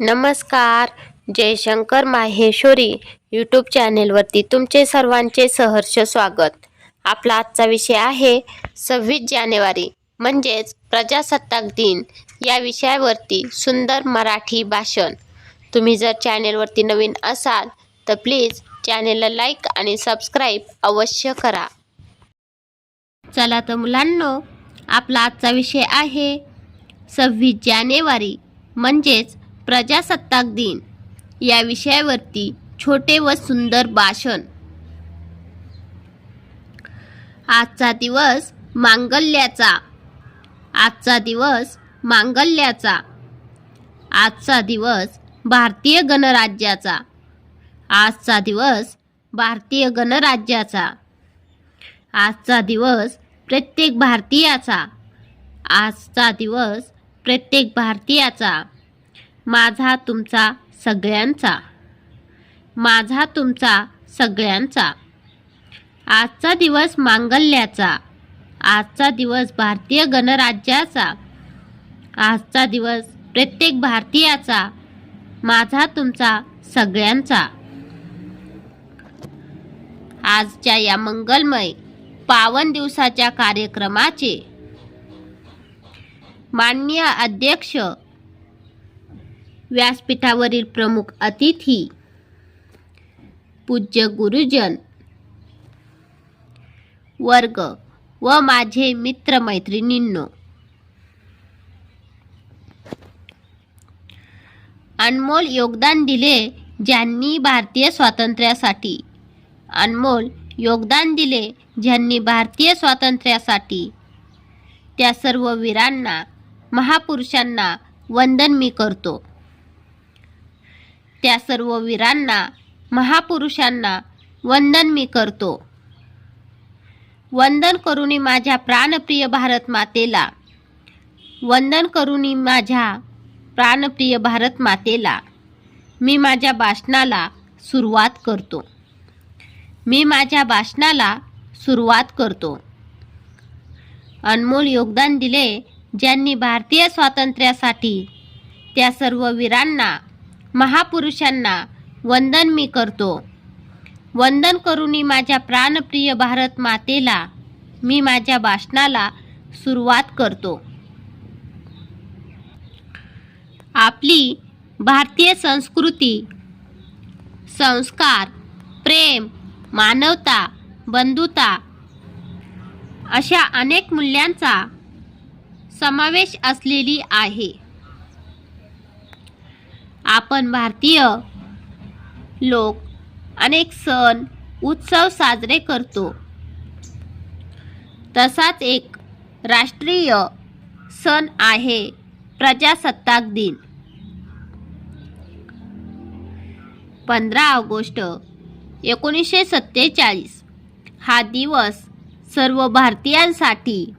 नमस्कार. जयशंकर माहेश्वरी यूट्यूब चॅनेलवरती तुमचे सर्वांचे सहर्ष स्वागत. आपला आजचा विषय आहे सव्वीस जानेवारी म्हणजेच प्रजासत्ताक दिन. या विषयावरती सुंदर मराठी भाषण. तुम्ही जर चॅनेलवरती नवीन असाल तर प्लीज चॅनेलला लाईक आणि सबस्क्राईब अवश्य करा. चला तर मुलांनो आपला आजचा विषय आहे सव्वीस जानेवारी म्हणजेच प्रजासत्ताक दिन. या विषयावरती छोटे व सुंदर भाषण. आजचा दिवस मांगल्याचा. आजचा दिवस मांगल्याचा. आजचा दिवस भारतीय गणराज्याचा. आजचा दिवस भारतीय गणराज्याचा. आजचा दिवस प्रत्येक भारतीयाचा. आजचा दिवस प्रत्येक भारतीयाचा. माझा तुमचा सगळ्यांचा. माझा तुमचा सगळ्यांचा. आजचा दिवस मांगल्याचा. आजचा दिवस भारतीय गणराज्याचा. आजचा दिवस प्रत्येक भारतीयाचा. माझा तुमचा सगळ्यांचा. आजच्या या मंगलमय पावन दिवसाच्या कार्यक्रमाचे माननीय अध्यक्ष व्यासपीठावरील प्रमुख अतिथी पूज्य गुरुजन वर्ग व माझे मित्रमैत्रिणींनो. अनमोल योगदान दिले ज्यांनी भारतीय स्वातंत्र्यासाठी. अनमोल योगदान दिले ज्यांनी भारतीय स्वातंत्र्यासाठी. त्या सर्व वीरांना महापुरुषांना वंदन मी करतो. त्या सर्व वीरांना महापुरुषांना वंदन मी करतो. वंदन करुणी माझ्या प्राणप्रिय भारत मातेला. वंदन करुणी माझ्या प्राणप्रिय भारत मातेला. मी माझ्या भाषणाला सुरुवात करतो. मी माझ्या भाषणाला सुरुवात करतो. अनमोल योगदान दिले ज्यांनी भारतीय स्वातंत्र्यासाठी त्या सर्व वीरांना महापुरुषांना वंदन मी करतो. वंदन करूनी माझ्या प्राणप्रिय भारत मातेला मी माझ्या भाषणाला सुरुवात करतो. आपली भारतीय संस्कृती संस्कार प्रेम मानवता बंधुता अशा अनेक मूल्यांचा समावेश असलेली आहे. आपण भारतीय लोक अनेक सण उत्सव साजरे करतो. तसाच एक राष्ट्रीय सण आहे प्रजासत्ताक दिन. पंधरा ऑगस्ट एकोणीसशे सत्तेचाळीस. हा दिवस सर्व भारतीयांसाठी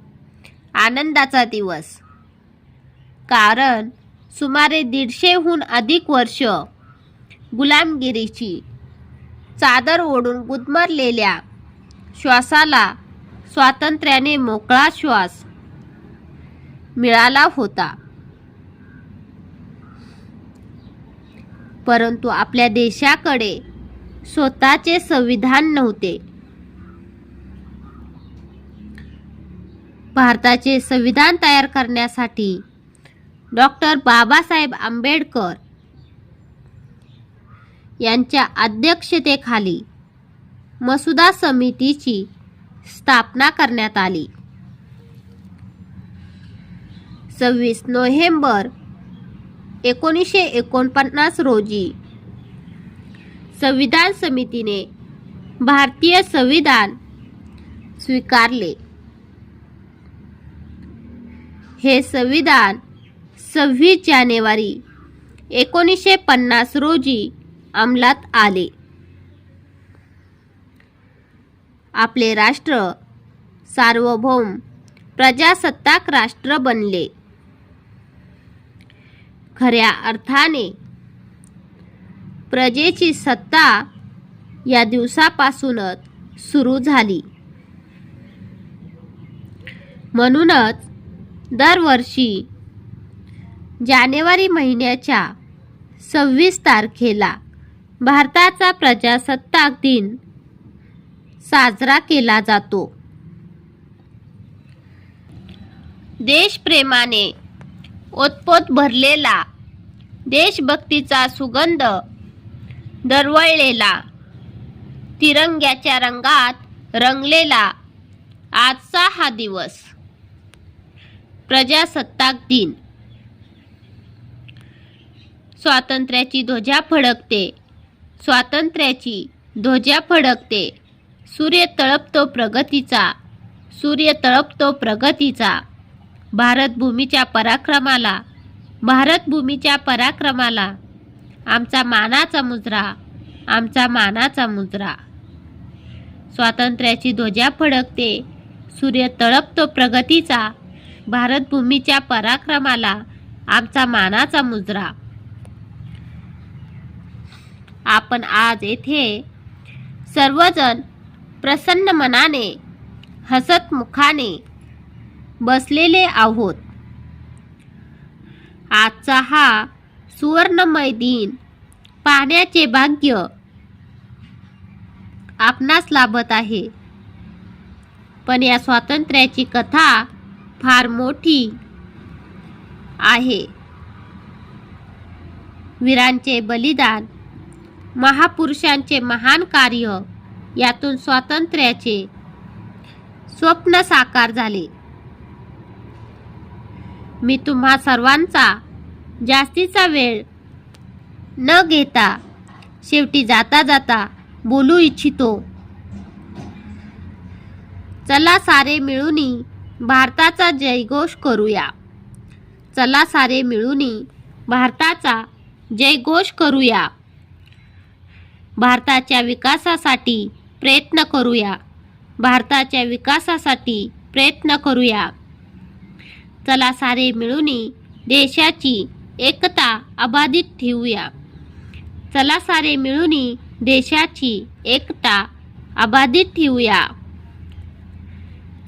आनंदाचा दिवस. कारण सुमारे दीडशेहून अधिक वर्ष गुलामगिरीची चादर ओढून गुदमरलेल्या श्वासाला स्वातंत्र्याने मोकळा श्वास मिळाला होता. परंतु आपल्या देशाकडे स्वतःचे संविधान नव्हते. भारताचे संविधान तयार करण्यासाठी डॉक्टर बाबासाहेब आंबेडकर यांच्या अध्यक्षतेखाली मसुदा समितीची स्थापना करण्यात आली. सव्वीस नोव्हेंबर एकोणीसशे एकोणपन्नास रोजी संविधान समितीने भारतीय संविधान स्वीकारले. हे संविधान सव्वीस जानेवारी एकोणीसशे पन्नास रोजी अंमलात आले. आपले राष्ट्र सार्वभौम प्रजासत्ताक राष्ट्र बनले. खऱ्या अर्थाने प्रजेची सत्ता या दिवसापासूनच सुरू झाली. म्हणूनच दरवर्षी जानेवारी महिन्याच्या सव्वीस तारखेला भारताचा प्रजासत्ताक दिन साजरा केला जातो. देशप्रेमाने ओतपोत भरलेला देशभक्तीचा सुगंध दरवळलेला तिरंग्याच्या रंगात रंगलेला आजचा हा दिवस प्रजासत्ताक दिन. स्वातंत्र्याची ध्वजा फडकते. स्वातंत्र्याची ध्वजा फडकते. सूर्य तळपतो प्रगतीचा. सूर्य तळपतो प्रगतीचा. भारतभूमीच्या पराक्रमाला. भारतभूमीच्या पराक्रमाला. आमचा मानाचा मुजरा. आमचा मानाचा मुजरा. स्वातंत्र्याची ध्वजा फडकते. सूर्य तळपतो प्रगतीचा. भारतभूमीच्या पराक्रमाला आमचा मानाचा मुजरा. आपण आज येथे सर्वजण प्रसन्न मनाने हसत मुखाने बसलेले आहोत. आजचा हा सुवर्णमय दिन पाहण्याचे भाग्य आपणास लाभत आहे. पण या स्वातंत्र्याची कथा फार मोठी आहे. वीरांचे बलिदान महापुरुषांचे महान कार्य यातून स्वातंत्र्याचे स्वप्न साकार झाले. मी तुम्हा सर्वांचा जास्तीचा वेळ न घेता शेवटी जाता जाता बोलू इच्छितो. चला सारे मिळूनी भारताचा जयघोष करूया. चला सारे मिळूनी भारताचा जयघोष करूया. भारताच्या विकासासाठी प्रयत्न करूया. भारताच्या विकासासाठी प्रयत्न करूया. चला सारे मिळूनी देशाची एकता अबाधित ठेवूया. चला सारे मिळूनी देशाची एकता अबाधित ठेवूया.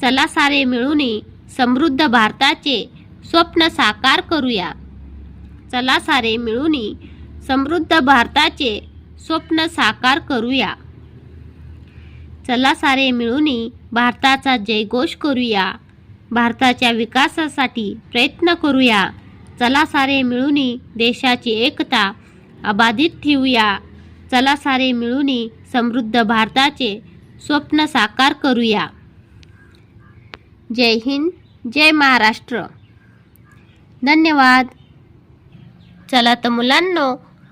चला सारे मिळूनी समृद्ध भारताचे स्वप्न साकार करूया. चला सारे मिळूनी समृद्ध भारताचे स्वप्न साकार करूया. चला सारे मिळूनी भारताचा जयघोष करूया. भारताच्या विकासासाठी प्रयत्न करूया. चला सारे मिळूनी देशाची एकता अबाधित ठेवूया. चला सारे मिळूनी समृद्ध भारताचे स्वप्न साकार करूया. जय हिंद जय महाराष्ट्र. धन्यवाद. चला तर मुलांनो